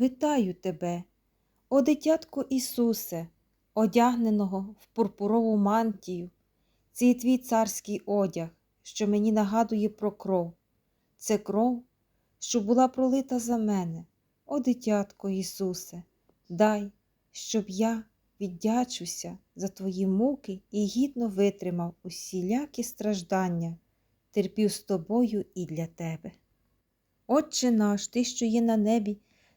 вітаю тебе, о дитятко Ісусе, одягненого в пурпурову мантію, цей твій царський одяг, що мені нагадує про кров. Це кров, що була пролита за мене, о дитятко Ісусе, дай, щоб я віддячуся за твої муки і гідно витримав усілякі страждання, терпів з тобою і для тебе. Отче наш, Ти, що є на небі,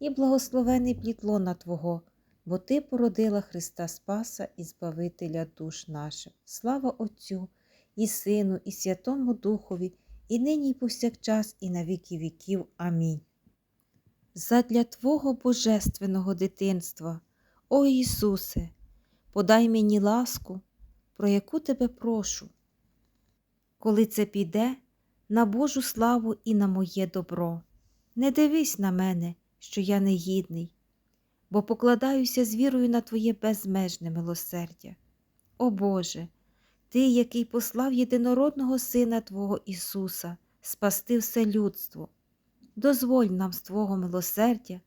і благословений плід лона Твого, бо Ти породила Христа Спаса і Збавителя душ наших. Слава Отцю і Сину, і Святому Духові, і нині, і повсякчас, і на віки віків. Амінь. Задля Твого божественного дитинства, о Ісусе, подай мені ласку, про яку тебе прошу. Коли це піде на Божу славу і на моє добро. Не дивись на мене, що я негідний, бо покладаюся з вірою на Твоє безмежне милосердя. О Боже, Ти, який послав єдинородного Сина Твого Ісуса, спасти все людство, дозволь нам з Твого милосердя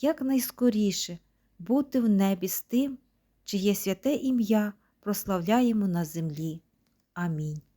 якнайскоріше бути в небі з тим, чиє святе ім'я прославляємо на землі. Амінь.